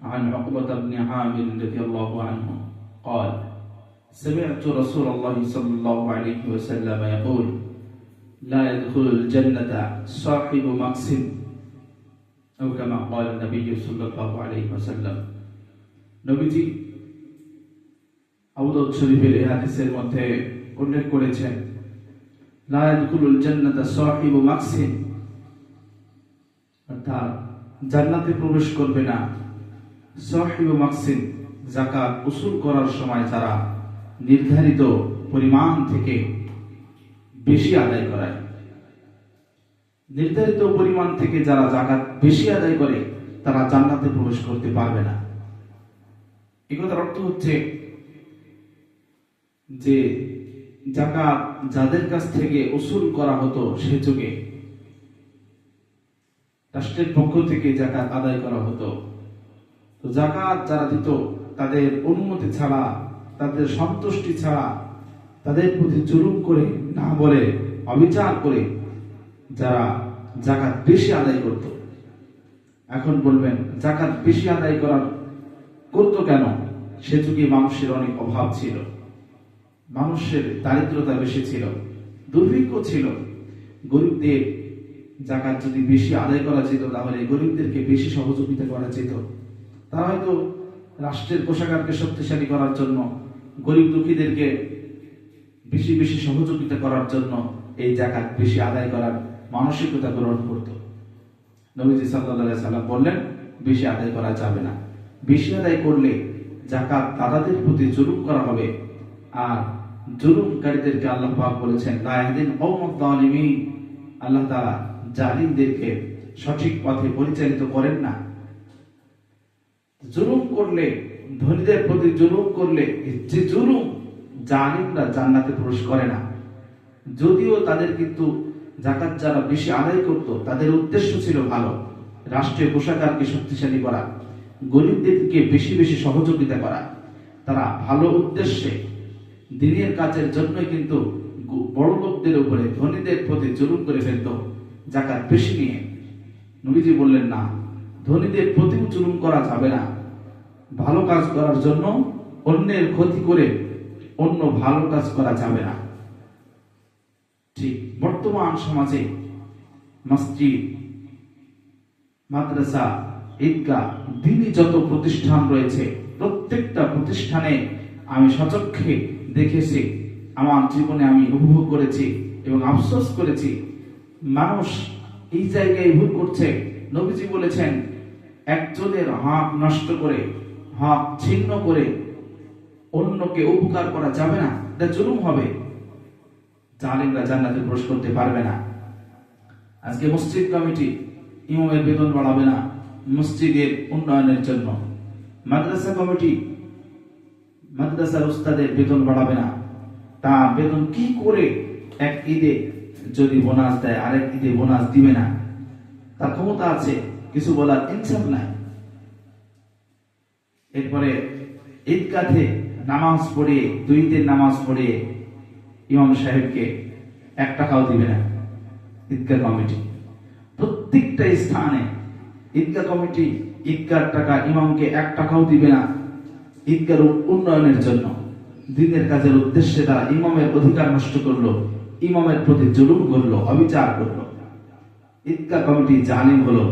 عن عقبة بن عامر رضي الله عنه قال سمعت رسول الله صلى الله عليه وسلم يقول لا يدخل الجنة صاحب مقسم أو كما قال النبي صلى الله عليه وسلم নবীজি আবুদাউদ শরীফের এই হাদিসের মধ্যে উল্লেখ করেছেন লা ইয়াদখুলুল জান্নাতা সাহিবু মাকসিম অর্থাৎ জান্নাতে প্রবেশ করবে না সাহিবু মাকসিম যাকাত উসুল করার সময় যারা নির্ধারিত পরিমাণ থেকে বেশি আদায় করায়। নির্ধারিত পরিমাণ থেকে যারা জাকাত বেশি আদায় করে, তারা জান্নাতে প্রবেশ করতে পারবে না। এ কথার অর্থ হচ্ছে যে জাকাত যাদের কাছ থেকে উসুল করা হতো সে যুগে রাষ্ট্রের পক্ষ থেকে জাকাত আদায় করা হতো। তো জাকাত যারা দিত, তাদের অনুমতি ছাড়া, তাদের সন্তুষ্টি ছাড়া, তাদের প্রতি জুলুম করে না বলে, অবিচার করে যারা জাকাত বেশি আদায় করত। এখন বলবেন জাকাত বেশি আদায় করার করতো কেন? সে যুগে মানুষের অনেক অভাব ছিল। মানুষের দারিদ্রতা বেশি ছিল, দুর্ভিক্ষ ছিল। গরিবদের জাকাত যদি বেশি আদায় করা যেত, তাহলে গরিবদেরকে বেশি সহযোগিতা করা যেত। তারা হয়তো রাষ্ট্রের কোষাগারকে শক্তিশালী করার জন্য, গরিব দুঃখীদেরকে বেশি বেশি সহযোগিতা করার জন্য এই জাকাত বেশি আদায় করার মানসিকতা গ্রহণ করত। নবীজি সাল্লাহ সাল্লাম বললেন, বেশি আদায় করা যাবে না। বেশি আদায় করলে জাকাত দাদাদের প্রতি জুলুম করা হবে। আর জুলুমকারীদেরকে আল্লাহ পাক বলেছেন কওমাত-তালিমিন আল্লাহ তাআলা জালিমদেরকে সঠিক পথে পরিচালিত করেন না। জুলুম করলে, ধনীদের প্রতি জুলুম করলে যে জুলুম জালিমরা জান্নাতে প্রবেশ করে না। যদিও তাদের কিন্তু জাকাত যারা বেশি আদায় করত, তাদের উদ্দেশ্য ছিল ভালো, রাষ্ট্রীয় কোষাগারকে শক্তিশালী করা, গরিবদেরকে বেশি বেশি সহযোগিতা করা। তারা ভালো উদ্দেশ্যে দিনের কাজের জন্যই কিন্তু বড় লোকদের উপরে, ধনীদের প্রতি জুলুম করে ফেলত জাকাত বেশি নিয়ে। নবীজি বললেন, না ধনীদের প্রতিও জুলুম করা যাবে না। ভালো কাজ করার জন্য অন্যের ক্ষতি করে অন্য ভালো কাজ করা যাবে না। ঠিক বর্তমান সমাজে মসজিদ, মাদ্রাসা, ঈদগাহ, দিনই যত প্রতিষ্ঠান রয়েছে, প্রত্যেকটা প্রতিষ্ঠানে আমি সচক্ষে দেখেছি, আমার জীবনে আমি উপভোগ করেছি এবং আফসোস করেছি। মানুষ এই জায়গায় ভুল করছে। নবীজি বলেছেন একজনের হক নষ্ট করে হক ছিন্ন করে অন্যকে উপকার করা যাবে না, এটা জুলুম হবে। জালিমরা জান্নাতে প্রবেশ করতে পারবে না। আজকে মসজিদ কমিটি ইমামের বেতন বাড়াবে না, মসজিদের উন্নয়নের জন্য। মাদ্রাসা কমিটি মাদ্রাসার উস্তাদের বেতন বাড়াবে না। তা বেতন কি করে এক ঈদে যদি বোনাস দেয়, আরেক ঈদে বোনাস দিবে না? তার ক্ষমতা আছে। কিছু বলার ইনসাফ নাই। এরপরে ঈদগাহে নামাজ পড়িয়ে, দুই ঈদের নামাজ পড়িয়ে ইমাম সাহেবকে এক টাকাও দিবে না ঈদগাহ কমিটি। প্রত্যেকটা স্থানে ঈদগাহ কমিটি ঈদগার টাকা, ইমামকে এক টাকাও দিবে না ঈদগার উন্নয়নের জন্য। দিনের কাজের উদ্দেশ্যে তারা ইমামের অধিকার নষ্ট করল, ইমামের প্রতি জুলুম করল, অবিচার করল। ঈদগাহ কমিটি জালিম হলো।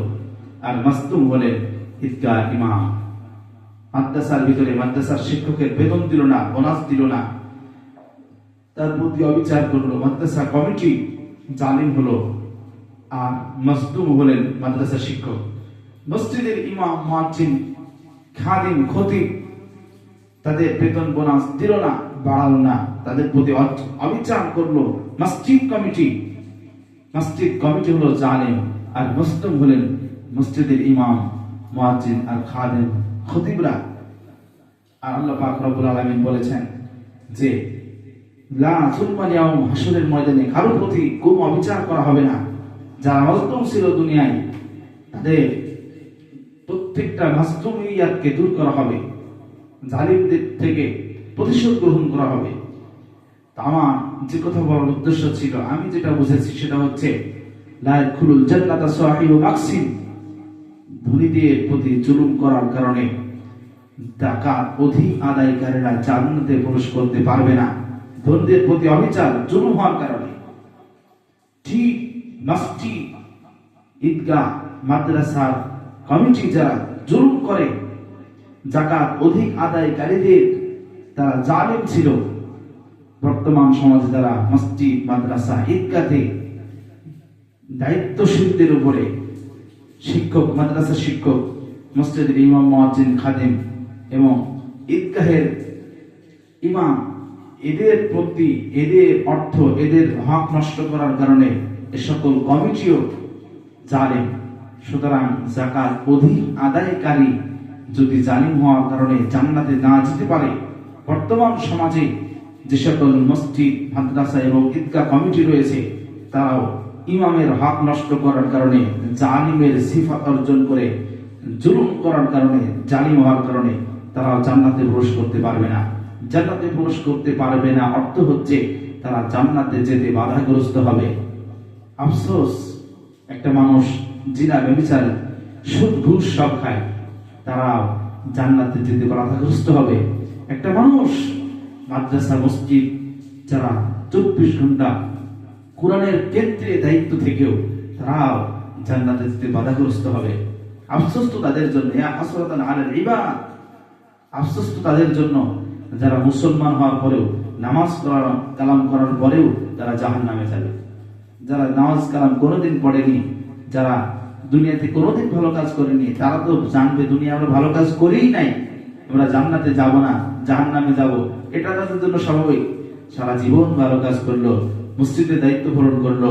আর মাস্তুম হলেন ঈদগাহ ইমাম। মাদ্রাসার ভিতরে মাদ্রাসার শিক্ষকের বেতন দিল না, বোনাস দিল না। তার প্রতি অবিচার করল, মাদ্রাসা কমিটি জালিম হলো। আর মজদুম হলেন মাদ্রাসা শিক্ষক। মসজিদের ইমাম, মুয়াজ্জিন, খাদিম, খতিব তাদের বেতন, বোনাস দিল না, বাড়ালো না। তাদের প্রতি অবিচার করল মসজিদ কমিটি। মসজিদ কমিটি হলো জালেম। আর মসদুম হলেন মসজিদের ইমাম, মুয়াজ্জিন আর খাদিম, খতিবরা। আর আল্লাহ পাক রব্বুল আলামিন বলেছেন যে, লা যুলমা ইয়াউম ময়দানে কারও প্রতি কোনো অবিচার করা হবে না। যারা মজলুম ছিল দুনিয়ায়, তাদের প্রত্যেকটা মাসতুমিয়াতকে দূর করা হবে। জালিমদের থেকে প্রতিশোধ গ্রহণ করা হবে। আমার যে কথা বলার উদ্দেশ্য ছিল, আমি যেটা বুঝেছি সেটা হচ্ছে, লা ইয়াদখুলুল জান্নাতা সাহিবু মাকসিম ধনীদের প্রতি জুলুম করার কারণে টাকা অধিক আদায়কারীরা জান্নাতে প্রবেশ করতে পারবে না। ধনীদের প্রতি অবিচার, জুলুম হওয়ার কারণে। ঠিক মসজিদ, ঈদগাহ, মাদ্রাসার কমিটি যারা জুলুম করে, জাকাত অধিক আদায়কারীদের, তারা জালেম ছিল। বর্তমান সমাজে যারা মসজিদ, মাদ্রাসা, ঈদগাতে দায়িত্বশীলদের উপরে শিক্ষক মাদ্রাসা শিক্ষক, মসজিদের ইমাম, মুয়াজ্জিন, খাদেম এবং ঈদগাহের ইমাম, এদের প্রতি এদের অর্থ, এদের হক নষ্ট করার কারণে এ সকল কমিটিও জালেম। সুতরাং জাকাত অধিক আদায়কারী যদি জালিম হওয়ার কারণে জান্নাতে না যেতে পারে, বর্তমান সমাজে যে সকল মসজিদ, মাদ্রাসা এবং ঈদগাহ কমিটি রয়েছে, তারাও ইমামের হক নষ্ট করার কারণে, জালিমের সিফাত অর্জন করে, জুলুম করার কারণে, জালিম হওয়ার কারণে তারা জান্নাতে প্রবেশ করতে পারবে না। জান্নাতে প্রবেশ করতে পারবে না অর্থ হচ্ছে তারা জান্নাতে যেতে বাধাগ্রস্ত হবে। আফসোস, একটা মানুষ জিনা ব্যবচার সুদ ঘুষ সব খায়, তারা জান্নাতে যেতে বাধাগ্রস্ত হবে। একটা মানুষ মাদ্রাসা, মসজিদ, যারা চব্বিশ ঘণ্টা কোরআনের কেন্দ্রে দায়িত্ব থেকেও তারাও জান্নাতে যেতে বাধাগ্রস্ত হবে। আফসোস তো তাদের জন্য আফসোস তো তাদের জন্য, যারা মুসলমান হওয়ার পরেও, নামাজ করার কালাম করার পরেও তারা জাহান নামে যাবে। যারা নামাজ কালাম কোনোদিন পড়েনি, যারা দুনিয়াতে কোনোদিন ভালো কাজ করেনি, তারা তো জানবে দুনিয়া আমরা ভালো কাজ করেই নাই। আমরা জান্নাতে যাব না জাহান নামে যাব। এটা তাদের জন্য স্বাভাবিক। সারা জীবন ভালো কাজ করল মসজিদের দায়িত্ব পালন করল,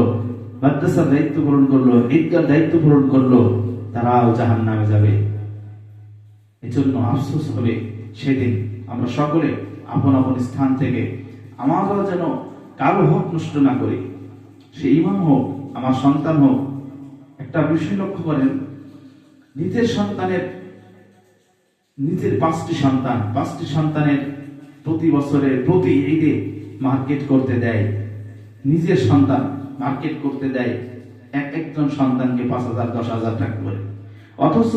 মাদ্রাসার দায়িত্ব পালন করল, ঈদগার দায়িত্ব পালন করল, তারাও জাহান নামে যাবে। এজন্য আফসোস হবে সেদিন। আমরা সকলে আপন আপন স্থান থেকে আমরা যেন কারও হক নষ্ট না করি। সে ইমাম হোক, আমার সন্তান হোক, একটা বিষয় লক্ষ্য করেন, নিজের সন্তানের, নিজের পাঁচটি সন্তান, পাঁচটি সন্তানের প্রতি বছরে প্রতি ঈদে মার্কেট করতে দেয়। নিজের সন্তান মার্কেট করতে দেয়, এক একজন সন্তানকে পাঁচ হাজার, দশ হাজার টাকা করে। অথচ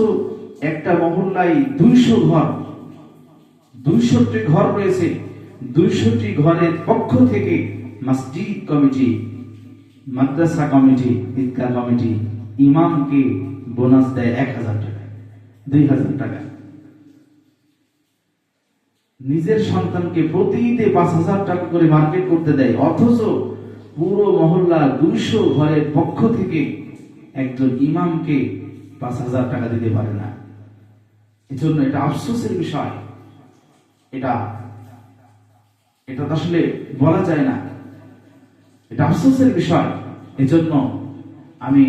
একটা মহল্লায় দুইশো ঘর, দুইশোটি ঘর রয়েছে। দুইশোটি ঘরের পক্ষ থেকে মসজিদ কমিটি, মাদ্রাসা কমিটি, ঈদগাহ কমিটি ইমামকে বোনাস দেয় এক হাজার টাকা, দুই হাজার টাকা। নিজের সন্তানকে প্রতি ঈদে পাঁচ হাজার টাকা করে মার্কেট করতে দেয়, অথচ পুরো মহল্লা দুইশো ঘরের পক্ষ থেকে একজন ইমামকে পাঁচ হাজার টাকা দিতে পারে না। এজন্য এটা আফসোসের বিষয়। এটা এটা আসলে বলা যায় না। এটা আফসোসের বিষয়। এজন্য আমি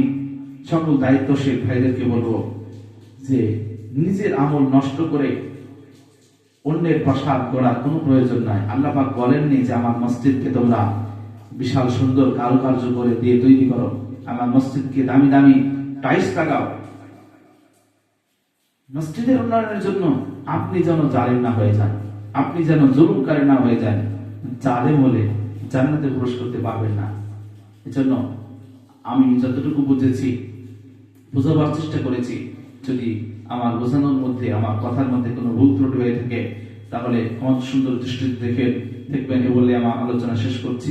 সকল দায়িত্বশীল ভাইদেরকে বলব যে নিজের আমল নষ্ট করে অন্যের প্রসাদ গড়ার কোনো প্রয়োজন নাই। আল্লাহ বলেননি যে আমার মসজিদকে তোমরা বিশাল সুন্দর কারুকার্য করে দিয়ে তৈরি করো। আমার মসজিদকে দামি দামি টাইস লাগাও। মসজিদের উন্নয়নের জন্য আপনি যেন জালেম না হয়ে যান, আপনি যেন জুলুমকারী না হয়ে যান। জালেম হলে জান্নাতে প্রবেশ করতে পারবেন না। এজন্য আমি যতটুকু বুঝেছি, বোঝাবার চেষ্টা করেছি, যদি আমার বোঝানোর মধ্যে, আমার কথার মধ্যে কোনো ভুল ত্রুটি হয়ে থাকে, তাহলে আমার সুন্দর দৃষ্টিতে দেখে, দেখবেন এ বলে আমার আলোচনা শেষ করছি।